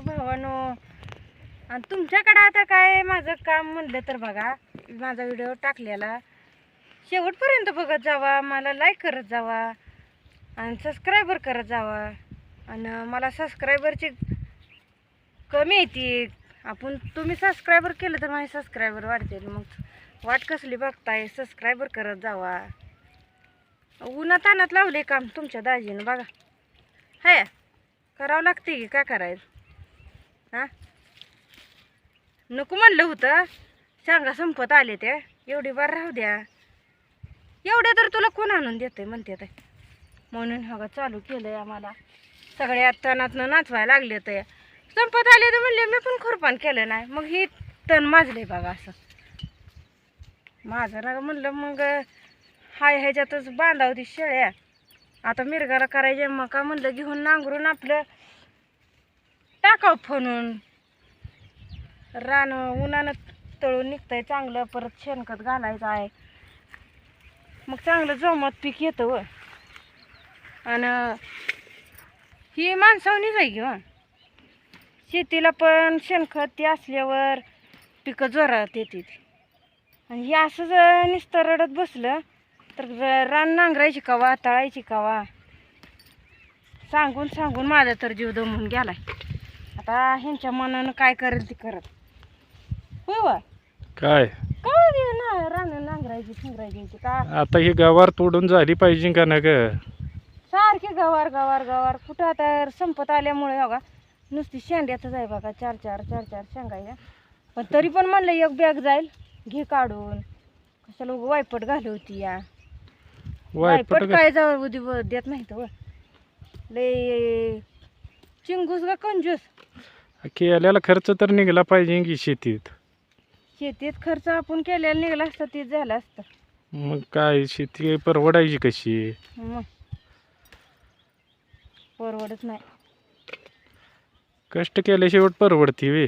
भावानो. आणि तुमच्याकडं आता काय माझं काम म्हणलं तर बघा माझा व्हिडिओ टाकलेला. शेवटपर्यंत बघत जावा मला लाईक करत जावा आणि सबस्क्रायबर करत जावा. आणि मला सबस्क्रायबरची कमी येते आपण तुम्ही सबस्क्रायबर केलं तर माझे सबस्क्रायबर वाढतील मग वाट कसली बघताय सबस्क्रायबर करत जावा. उन्हा तानात लावले काम तुमच्या दाजीनं बघा. हाय करावं लागते की काय करायचं? हां? नको म्हणलं होतं. सांगा संपत आले ते एवढी बार राहू द्या. एवढ्या तर तुला कोण आणून देते म्हणते ते. म्हणून हवं चालू केलंय आम्हाला. सगळ्या तणातनं नाचवायला लागले तर संपत आले तर म्हणले मी पण खुरपान केलं नाही. मग ही तण माजले बघा असं. माझं ना म्हणलं मग हाय ह्याच्यातच बांधावती शेळ्या. आता मिरगाला करायचे मग का म्हणलं घेऊन नांगरून आपलं टाकाव फणून रान उन्हानं तळून निघतंय चांगलं परत शेणखत घालायचं आहे. मग चांगलं जोमत पीक येतं व. आणि ही माणसावणीच आहे की शेतीला पण शेणखत ती असल्यावर पिकं जोरात येते आणि हे असं जर नुसतं रडत बसलं तर रान नांगरायची कवा तळायची कवा सांगून सांगून माझा तर जीव दमून गेलाय. आता ह्यांच्या मनानं काय करेल ती करत. होय वा? काय? काय ते ना रान नांगरायची फिंगरायची का? आता ही गवार तोडून झाली पाहिजे का ना ग सारखे गवार गवार गवार. कुठं आता संपत आल्यामुळे बघा नुसती शेंड्यातच आहे बघा चार चार चार चार शेंगायला पण तरी पण म्हणलं एक बॅग जाईल घे काढून. कशाला उगं वायपट घाली होती या. वायपट वायपट काय जाऊ देत नाही तर लय चिंगूस का कंजूस? केल्याला खर्च तर निघाला पाहिजे की शेतीत. शेतीत खर्च आपण केलेला निघाला असता तीच झाला असतं. मग काय शेती परवडायची कशी? मग परवडत नाही. कष्ट केल्याशिवाय परवडती वे.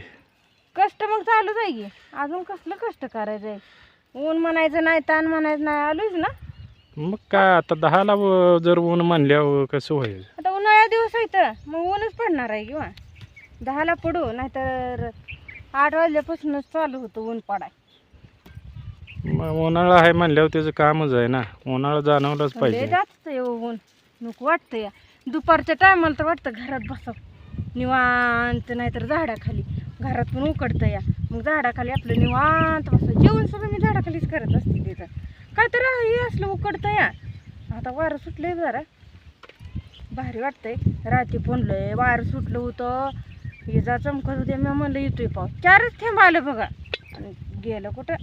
कष्ट मग चालूच आहे की. अजून कसलं कष्ट करायचं आहे? ऊन म्हणायचं नाही ताण म्हणायचं नाही आलोच ना. मग काय आता दहाला व- जर ऊन म्हणल्यावर कसं होईल? आता उन्हाळ्या दिवस आहे तर मग ऊनच पडणार आहे किंवा? दहाला पडू नाहीतर आठ वाजल्यापासूनच चालू होतं ऊन पडाय. मग उन्हाळा आहे म्हणल्यावर त्याचं कामच आहे ना. उन्हाळा जाणवलंच लय पाहिजे. जास्त ऊन. नको वाटतं या दुपारच्या टायमाला तर वाटतं घरात बसावं. निवांत नाहीतर झाडाखाली. घरात पण उकडतं या. मग झाडाखाली आपलं निवांत बसावं. जेवण सुद्धा मी झाडाखालीच करत असते तिथं. काय तर हे असलं उकडतं या. आता वारं सुटलंय जरा. भारी वाटतंय. रात्री फोनलंय वारं सुटलं होतं. विजा चमकत होते. मी म्हणलं येतोय पाऊस चारच थेंब आलं बघा. आणि गेलं कुठं?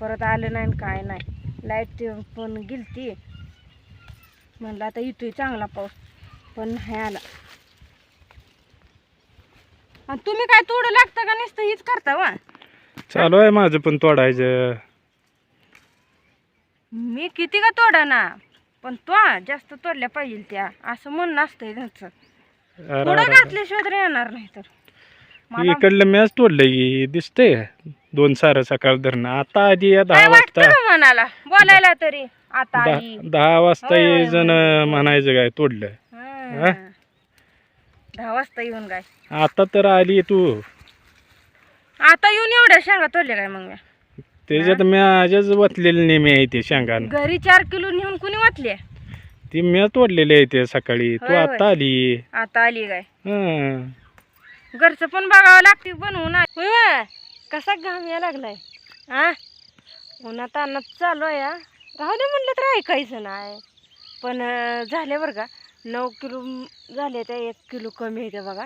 परत आलं नाही काय नाही. लाइट ते पण गेलती. म्हणलं आता येतोय चांगला पाऊस. पण नाही आला. आणि तुम्ही काय तोडू लागता का नुसतं? हीच करता वा. चालू आहे माझं पण तोडायचं. मी किती का तोडा ना पण तो जास्त तोडल्या पाहिजे त्या. असं म्हणणं असतंय त्यांचं. थोडं. घातल्याशिवाय तर येणार नाही तर. इकडलं मॅच तोडलंय की दिसतंय. दोन सारं सकाळ धरणं. आता आधी या दहा वाजता मनाला? बोलायला तरी. आता दहा वाजता होय, होय, ये जण म्हणायचं काय तोडलं हं. दहा वाजता येऊन काय? आता तर आली तू. आता येऊन एवढ्या शेंगा तोडल्या काय मग मी त्याच्यात माझ्याच वतलेले नेहमी आहे ते शेंगान. घरी चार किलो नेऊन कुणी वाटले ती मी तोडलेली आहे ते सकाळी. तू होय, होय. आता आली. आता आली काय? हं. घरचं पण बघावं लागते बनवून होय वा, कसा घाम या लागलाय? हा उन्हात अन्नात चालू आहे राहू दे म्हणलं तर ऐकायचं नाही. पण झाले बरं का नऊ किलो झाले त्या एक किलो कमी येते बघा.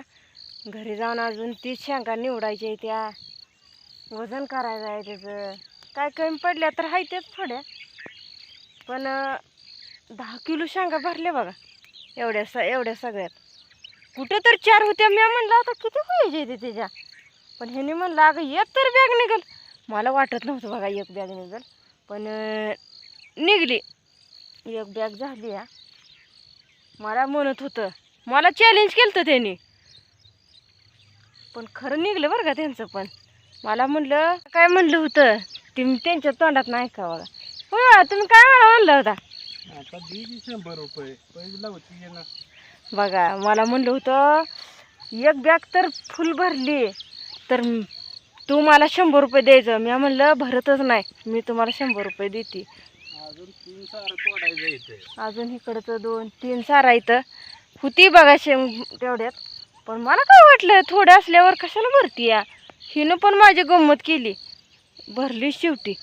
घरी जाऊन अजून तीच शेंगा निवडायच्या आहे त्या. वजन करायचं आहे त्याचं. काय कमी पडल्या तर आहे तेच थोड्या. पण दहा किलो शेंगा भरल्या बघा. एवढ्या स एवढ्या सगळ्यात. कुठं तर चार होत्या मी म्हणलं आता किती पाहिजे ते त्याच्या पण ह्याने म्हणलं अगं एक तर बॅग निघल. मला वाटत नव्हतं बघा एक बॅग निघल. पण निघली. एक बॅग झाली या मला म्हणत होतं. मला चॅलेंज केलं होतं त्यांनी. पण खरं निघलं बरं का त्यांचं पण. मला म्हणलं काय म्हणलं होतं? ते मी त्यांच्या तोंडात नाही का बघा? तुम्ही काय मला म्हणलं होता? बघा मला म्हणलं होतं एक बॅग तर फुल भरली. तर तू मला शंभर रुपये द्यायचं. मी म्हणलं भरतच नाही. मी तुम्हाला शंभर रुपये देते. अजून तीन सारं तोडायचं इथे. अजून इकडचं दोन तीन सारा इथं. होती बघा शेंग तेवढ्यात. पण मला काय वाटलं थोड्या असल्यावर कशाला भरती या हिनं पण माझी गंमत केली. भरली शेवटी.